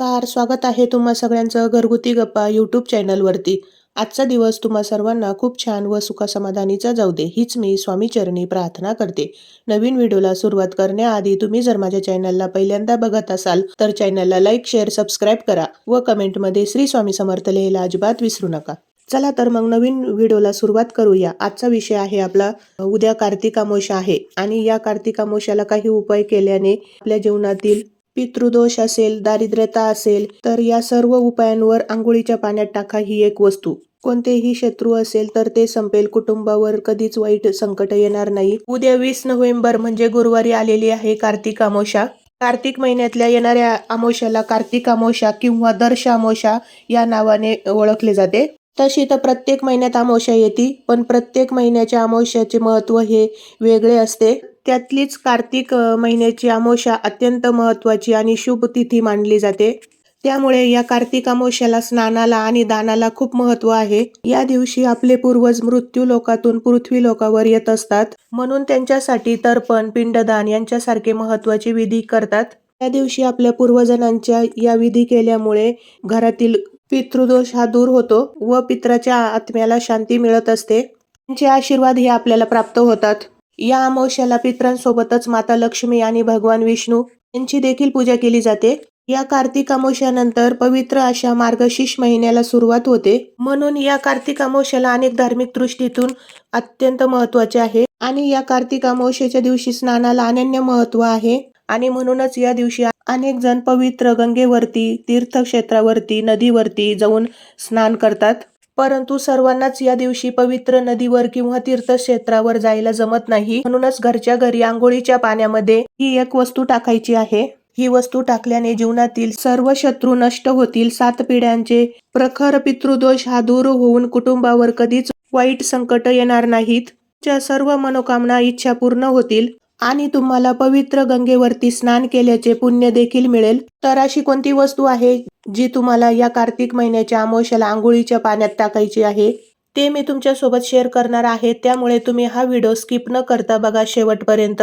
नमस्कार स्वागत आहे तुम्हा सगळ्यांचं घरगुती गप्पा यूट्यूब चॅनलवरती आजचा दिवस तुम्हा सर्वांना खूप छान व सुखासमाधानीचा जाऊ दे हीच मी स्वामीचरणी प्रार्थना करते. नवीन व्हिडिओला सुरुवात करण्याआधी तुम्ही जर माझ्या चॅनलला पहिल्यांदा बघत असाल तर चॅनलला लाईक शेअर सबस्क्राईब करा व कमेंटमध्ये श्री स्वामी समर्थ लिहायला अजिबात विसरू नका. चला तर मग नवीन व्हिडिओला सुरुवात करूया. आजचा विषय आहे आपला उद्या कार्तिक अमावस्या आहे आणि या कार्तिक अमावस्याला काही उपाय केल्याने आपल्या जीवनातील पितृदोष असेल दारिद्र्यता असेल तर या सर्व उपायांवर आंघोळीच्या पाण्यात टाका ही एक वस्तू. कोणतेही शत्रू असेल तर ते संपेल कुटुंबावर कधीच वाईट संकट येणार नाही. उद्या वीस नोव्हेंबर म्हणजे गुरुवारी आलेली आहे कार्तिक अमावस्या कार्तिक महिन्यातल्या येणाऱ्या अमोशाला कार्तिक अमावस्या किंवा दर्श अमावस्या या नावाने ओळखले जाते. तशी तर प्रत्येक महिन्यात अमावस्या येते पण प्रत्येक महिन्याच्या अमावस्याचे महत्त्व हे वेगळे असते. त्यातलीच कार्तिक महिन्याची अमावस्या अत्यंत महत्वाची आणि शुभ तिथी मानली जाते. त्यामुळे या कार्तिक अमावस्याला स्नानाला आणि दानाला खूप महत्त्व आहे. या दिवशी आपले पूर्वज मृत्यू लोकातून पृथ्वी लोकावर येत असतात. म्हणून त्यांच्यासाठी तर्पण पिंडदान यांच्यासारखे महत्त्वाचे विधी करतात. त्या दिवशी आपल्या पूर्वजनांच्या या विधी केल्यामुळे घरातील पितृदोष हा दूर होतो व पित्राच्या आत्म्याला शांती मिळत असते. त्यांचे आशीर्वाद हे आपल्याला प्राप्त होतात. या अमावस्याला पित्रांसोबतच माता लक्ष्मी आणि भगवान विष्णू यांची देखील पूजा केली जाते. या कार्तिक अमावस्यानंतर पवित्र अशा मार्गशीर्ष महिन्याला सुरुवात होते. म्हणून या कार्तिक अमावस्याला अनेक धार्मिक दृष्टीतून अत्यंत महत्त्वाचे आहे आणि या कार्तिक अमावस्येच्या दिवशी स्नानाला अनन्य महत्त्व आहे. आणि म्हणूनच या दिवशी अनेक जण पवित्र गंगेवरती तीर्थक्षेत्रावरती नदीवरती जाऊन स्नान करतात. परंतु सर्वांनाच या दिवशी पवित्र नदीवर किंवा तीर्थक्षेत्रावर जायला जमत नाही. म्हणूनच घरच्या घरी आंघोळीच्या पाण्यामध्ये ही एक वस्तू टाकायची आहे. ही वस्तू टाकल्याने जीवनातील सर्व शत्रू नष्ट होतील. सात पिढ्यांचे प्रखर पितृदोष हा दूर होऊन कुटुंबावर कधीच वाईट संकट येणार नाहीत. च्या सर्व मनोकामना इच्छा पूर्ण होतील आणि तुम्हाला पवित्र गंगेवरती स्नान केल्याचे पुण्य देखील मिळेल. तर अशी कोणती वस्तू आहे जी तुम्हाला या कार्तिक महिन्याच्या अमावश्याला आंघोळीच्या पाण्यात टाकायची आहे? ते मी तुमच्यासोबत शेअर करणार आहे. त्यामुळे तुम्ही हा व्हिडिओ स्किप न करता बघा शेवटपर्यंत.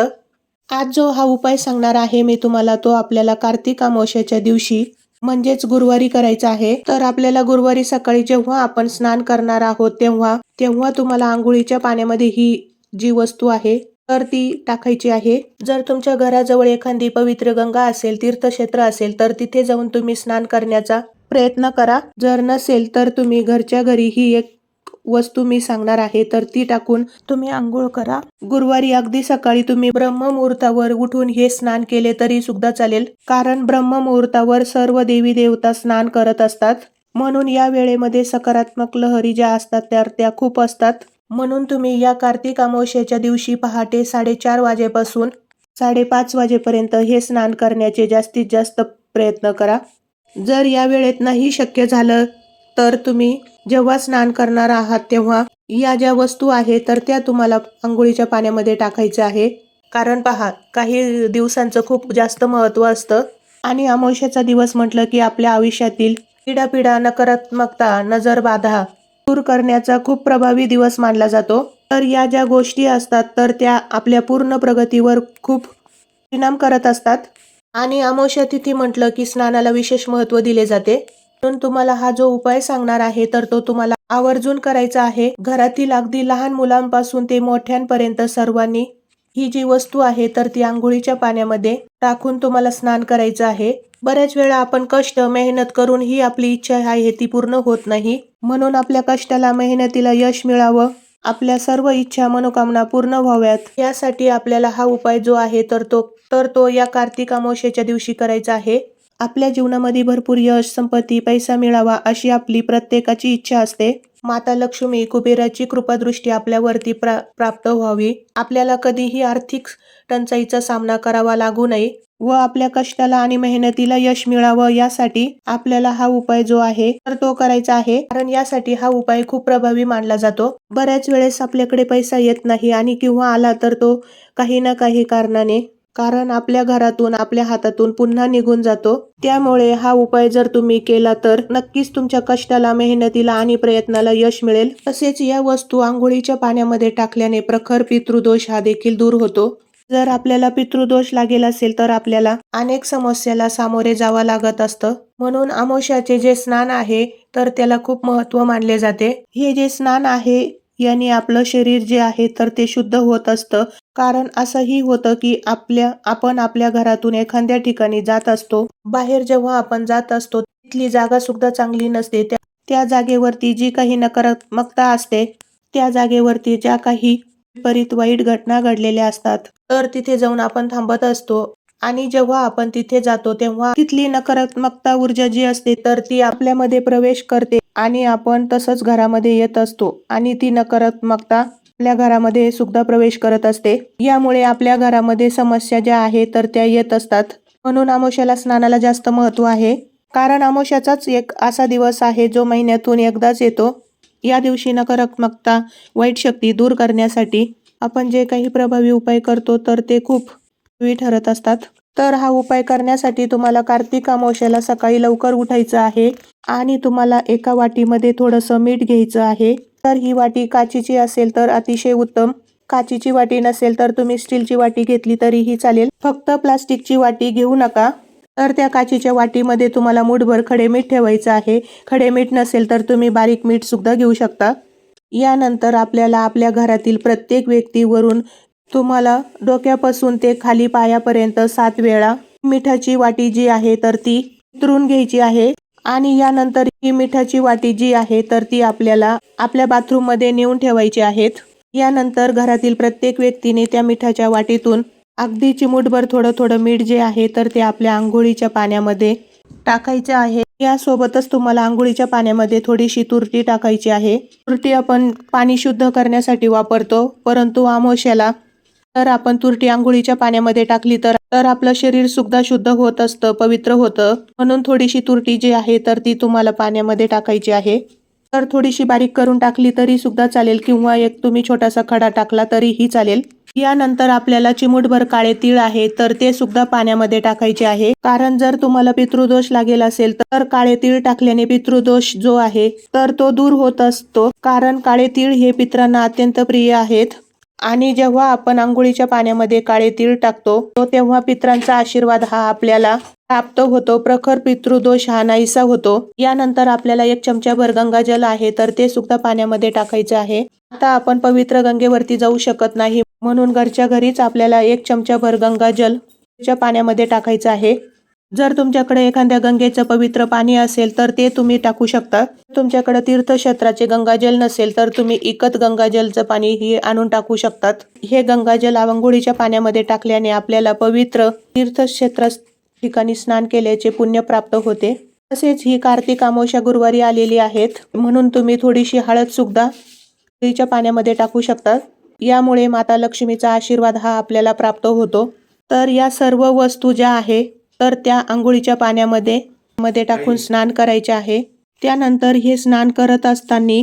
आज जो हा उपाय सांगणार आहे मी तुम्हाला तो आपल्याला कार्तिक अमावश्याच्या दिवशी म्हणजेच गुरुवारी करायचा आहे. तर आपल्याला गुरुवारी सकाळी जेव्हा आपण स्नान करणार आहोत तेव्हा तेव्हा तुम्हाला आंघोळीच्या पाण्यामध्ये ही जी वस्तू आहे तर ती टाकायची आहे. जर तुमच्या घराजवळ एखादी पवित्र गंगा असेल तीर्थक्षेत्र असेल तर तिथे जाऊन तुम्ही स्नान करण्याचा प्रयत्न करा. जर नसेल तर तुम्ही घरच्या घरी ही एक वस्तू मी सांगणार आहे तर ती टाकून तुम्ही आंघोळ करा. गुरुवारी अगदी सकाळी तुम्ही ब्रह्ममुहूर्तावर उठून हे स्नान केले तरी सुद्धा चालेल कारण ब्रह्ममुहूर्तावर सर्व देवी देवता स्नान करत असतात. म्हणून या वेळेमध्ये सकारात्मक लहरी ज्या असतात त्या त्या खूप असतात. म्हणून तुम्ही या कार्तिक अमावस्येच्या दिवशी पहाटे साडेचार वाजेपासून साडेपाच वाजेपर्यंत हे स्नान करण्याचे जास्तीत जास्त प्रयत्न करा. जर या वेळेत नाही शक्य झालं तर तुम्ही जेव्हा स्नान करणार आहात तेव्हा या ज्या वस्तू आहे तर त्या तुम्हाला आंघोळीच्या पाण्यामध्ये टाकायचं आहे. कारण पहा काही दिवसांचं खूप जास्त महत्त्व असतं. आणि अमावस्याचा दिवस म्हटलं की आपल्या आयुष्यातील पिढापिढा नकारात्मकता नजरबाधा दूर करण्याचा खूप प्रभावी दिवस मानला जातो. तर या ज्या गोष्टी असतात तर त्या आपल्या पूर्ण प्रगतीवर खूप परिणाम करत असतात. आणि अमावस्या तिथी म्हटलं की स्नानाला विशेष महत्त्व दिले जाते. म्हणून तुम्हाला हा जो उपाय सांगणार आहे तर तो तुम्हाला आवर्जून करायचा आहे. घरातील अगदी लहान मुलांपासून ते मोठ्यांपर्यंत सर्वांनी ही जी वस्तू आहे तर ती आंघोळीच्या पाण्यामध्ये टाकून तुम्हाला स्नान करायचं आहे. बऱ्याच वेळा आपण कष्ट मेहनत करून ही आपली इच्छा आहे ती पूर्ण होत नाही. म्हणून आपल्या कष्टाला मेहनतीला यश मिळावं. आपल्या सर्व इच्छा मनोकामना पूर्ण व्हाव्यात. यासाठी आपल्याला हा उपाय जो आहे तर तो तर तो या कार्तिक अमावस्येच्या दिवशी करायचा आहे. आपल्या जीवनामध्ये भरपूर यश संपत्ती पैसा मिळावा अशी आपली प्रत्येकाची इच्छा असते. माता लक्ष्मी कुबेराची कृपादृष्टी आपल्यावरती प्रा प्राप्त व्हावी. आपल्याला कधीही आर्थिक टंचाईचा सामना करावा लागू नये व आपल्या कष्टाला आणि मेहनतीला यश मिळावं यासाठी आपल्याला हा उपाय जो आहे तर तो करायचा आहे. कारण यासाठी हा उपाय खूप प्रभावी मानला जातो. बऱ्याच वेळेस आपल्याकडे पैसा येत नाही आणि किंवा आला तर तो काही ना काही कारणाने कारण आपल्या घरातून आपल्या हातातून पुन्हा निघून जातो. त्यामुळे हा उपाय जर तुम्ही केला तर नक्कीच तुमच्या कष्टाला मेहनतीला आणि प्रयत्नाला यश मिळेल. तसेच या वस्तू आंघोळीच्या पाण्यामध्ये टाकल्याने प्रखर पितृदोष हा देखील दूर होतो. जर आपल्याला पितृदोष लागेल असेल तर आपल्याला अनेक समस्याला सामोरे जावं लागत असतं. म्हणून अमावस्याचे जे स्नान आहे तर त्याला खूप महत्त्व मानले जाते. हे जे स्नान आहे याने आपलं शरीर जे आहे तर ते शुद्ध होत असतं. कारण असंही होतं की आपल्या आपण आपल्या घरातून एखाद्या ठिकाणी जात असतो. बाहेर जेव्हा आपण जात असतो तिथली जागा सुद्धा चांगली नसते. त्या त्या जागेवरती जी काही नकारात्मकता असते त्या जागेवरती ज्या काही विपरीत वाईट घटना घडलेल्या असतात तर तिथे जाऊन आपण थांबत असतो. आणि जेव्हा आपण तिथे जातो तेव्हा तिथली नकारात्मकता ऊर्जा जी असते तर ती आपल्यामध्ये प्रवेश करते आणि आपण तसंच घरामध्ये येत असतो आणि ती नकारात्मकता आपल्या घरामध्ये सुद्धा प्रवेश करत असते. यामुळे आपल्या घरामध्ये समस्या ज्या आहेत तर त्या येत असतात. म्हणून अमावस्याला स्नानाला जास्त महत्त्व आहे. कारण अमावस्याचाच एक असा दिवस आहे जो महिन्यातून एकदाच येतो. या दिवशी नकारात्मकता वाईट शक्ती दूर करण्यासाठी आपण जे काही प्रभावी उपाय करतो तर ते खूप ठरत असतात. तर हा उपाय करण्यासाठी तुम्हाला कार्तिक अमावश्याला सकाळी लवकर उठायचं आहे आणि तुम्हाला एका वाटीमध्ये थोडंसं मीठ घ्यायचं आहे. तर ही वाटी काचीची असेल तर अतिशय उत्तम. काचीची वाटी नसेल तर तुम्ही स्टीलची वाटी घेतली तरीही चालेल. फक्त प्लास्टिकची वाटी घेऊ नका. तर त्या काचीच्या वाटीमध्ये तुम्हाला मूठभर खडे मीठ ठेवायचं आहे. खडे मीठ नसेल तर तुम्ही बारीक मीठ सुद्धा घेऊ शकता. यानंतर आपल्याला आपल्या घरातील प्रत्येक व्यक्तीवरून तुम्हाला डोक्यापासून ते खाली पायापर्यंत सात वेळा मिठाची वाटी जी आहे तर ती उतरून घ्यायची आहे आणि यानंतर ही मिठाची वाटी जी आहे तर ती आपल्याला आपल्या बाथरूममध्ये नेऊन ठेवायची आहेत. यानंतर घरातील प्रत्येक व्यक्तीने त्या मिठाच्या वाटीतून अगदी चिमूटभर थोडं थोडं मीठ जे आहे तर ते आपल्या आंघोळीच्या पाण्यामध्ये टाकायचे आहे. यासोबतच तुम्हाला आंघोळीच्या पाण्यामध्ये थोडीशी तुरटी टाकायची आहे. तुरटी आपण पाणी शुद्ध करण्यासाठी वापरतो परंतु आमोश्याला तर आपण तुरटी आंघोळीच्या पाण्यामध्ये टाकली तर तर आपलं शरीर सुद्धा शुद्ध होत असतं पवित्र होतं. म्हणून थोडीशी तुरटी जी आहे तर ती तुम्हाला पाण्यामध्ये टाकायची आहे. तर थोडीशी बारीक करून टाकली तरी सुद्धा चालेल किंवा एक तुम्ही छोटासा खडा टाकला तरीही चालेल. यानंतर आपल्याला चिमूटभर काळे तीळ आहे तर ते सुद्धा पाण्यामध्ये टाकायचे आहे. कारण जर तुम्हाला पितृदोष लागेल असेल तर काळे तीळ टाकल्याने पितृदोष जो आहे तर तो दूर होत असतो. कारण काळे तीळ हे पित्रांना अत्यंत प्रिय आहेत. आणि जेव्हा आपण आंघोळीच्या पाण्यामध्ये काळे तीळ टाकतो तो तेव्हा पित्रांचा आशीर्वाद हा आपल्याला प्राप्त होतो. प्रखर पितृदोष हा नाहीसा होतो. यानंतर आपल्याला एक चमच्याभर गंगाजल आहे तर ते सुद्धा पाण्यामध्ये टाकायचे आहे. आता आपण पवित्र गंगेवरती जाऊ शकत नाही म्हणून घरच्या घरीच आपल्याला एक चमच्याभर गंगाजल च्या पाण्यामध्ये टाकायचं आहे. जर तुमच्याकडे एखाद्या गंगेचं पवित्र पाणी असेल तर ते तुम्ही टाकू शकता. तुमच्याकडे तीर्थक्षेत्राचे गंगाजल नसेल तर तुम्ही इकत गंगाजलचं पाणी हे आणून टाकू शकतात. हे गंगाजल आंघोळीच्या पाण्यामध्ये टाकल्याने आपल्याला पवित्र तीर्थक्षेत्र ठिकाणी स्नान केल्याचे पुण्य प्राप्त होते. तसेच ही कार्तिक अमावस्या गुरुवारी आलेली आहेत. म्हणून तुम्ही थोडीशी हळद सुद्धा तिच्या पाण्यामध्ये टाकू शकता. यामुळे माता लक्ष्मीचा आशीर्वाद हा आपल्याला प्राप्त होतो. तर या सर्व वस्तू ज्या आहे तर त्या आंघोळीच्या पाण्यामध्ये मध्ये टाकून स्नान करायचे आहे. त्यानंतर हे स्नान करत असताना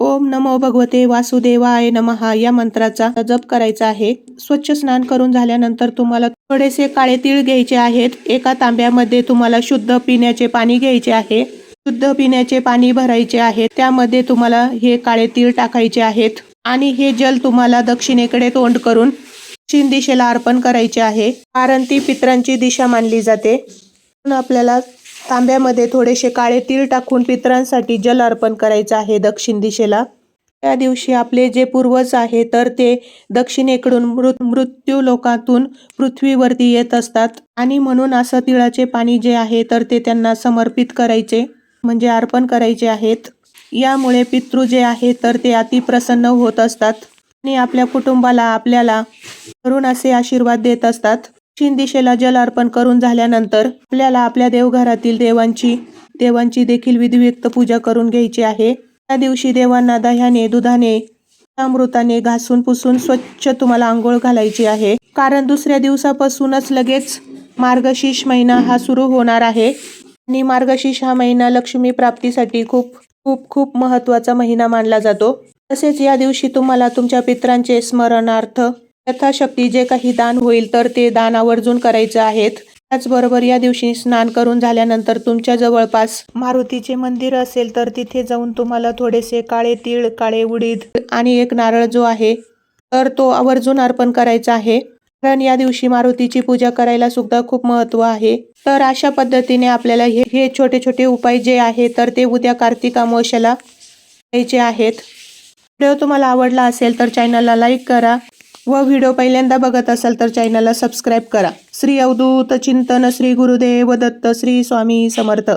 ओम नमो भगवते वासुदेवाय नमहा या मंत्राचा जप करायचा आहे. स्वच्छ स्नान करून झाल्यानंतर तुम्हाला थोडेसे काळे तीळ घ्यायचे आहेत. एका तांब्यामध्ये तुम्हाला शुद्ध पिण्याचे पाणी घ्यायचे आहे. शुद्ध पिण्याचे पाणी भरायचे आहे. त्यामध्ये तुम्हाला हे काळे तीळ टाकायचे आहेत. आणि हे जल तुम्हाला दक्षिणेकडे तोंड करून चीन दिशेला अर्पण करायचे आहे. कारण ती पित्रांची दिशा मानली जाते. म्हणून आपल्याला तांब्यामध्ये थोडेसे काळे तीळ टाकून पित्रांसाठी जल अर्पण करायचं आहे दक्षिण दिशेला. त्या दिवशी आपले जे पूर्वज आहे तर ते दक्षिणेकडून मृत मृत्यू लोकातून पृथ्वीवरती येत असतात. आणि म्हणून असं तिळाचे पाणी जे आहे तर ते त्यांना समर्पित करायचे म्हणजे अर्पण करायचे आहेत. यामुळे पितृ जे आहे तर ते अतिप्रसन्न होत असतात. आपल्या कुटुंबाला आपल्याला करून असे आशीर्वाद देत असतात. दक्षिण दिशेला जल अर्पण करून झाल्यानंतर आपल्याला आपल्या देवघरातील देवांची देवांची देखील विधियुक्त पूजा करून घ्यायची आहे. त्या दिवशी देवांना दह्याने दुधाने अमृताने घासून पुसून स्वच्छ तुम्हाला आंघोळ घालायची आहे. कारण दुसऱ्या दिवसापासूनच लगेच मार्गशीर्ष महिना हा सुरू होणार आहे. आणि मार्गशीर्ष हा महिना लक्ष्मी प्राप्तीसाठी खूप खूप खूप महत्त्वाचा महिना मानला जातो. तसेच या दिवशी तुम्हाला तुमच्या पित्रांचे स्मरणार्थ यथाशक्ती जे काही दान होईल तर ते दान आवर्जून करायचे आहेत. त्याचबरोबर या दिवशी स्नान करून झाल्यानंतर तुमच्या जवळपास मारुतीचे मंदिर असेल तर तिथे जाऊन तुम्हाला थोडेसे काळे तीळ काळे उडीद आणि एक नारळ जो आहे तर तो आवर्जून अर्पण करायचा आहे. कारण या दिवशी मारुतीची पूजा करायला सुद्धा खूप महत्त्व आहे. तर अशा पद्धतीने आपल्याला हे हे छोटे छोटे उपाय जे आहे तर ते उद्या कार्तिक अमावस्याला घ्यायचे आहेत. व्हिडिओ तुम्हाला आवडला असेल तर चॅनलला लाईक करा व व्हिडिओ पहिल्यांदा बघत असाल तर चॅनलला सबस्क्राईब करा. श्री अवधूत चिंतन श्री गुरुदेव दत्त श्री स्वामी समर्थ.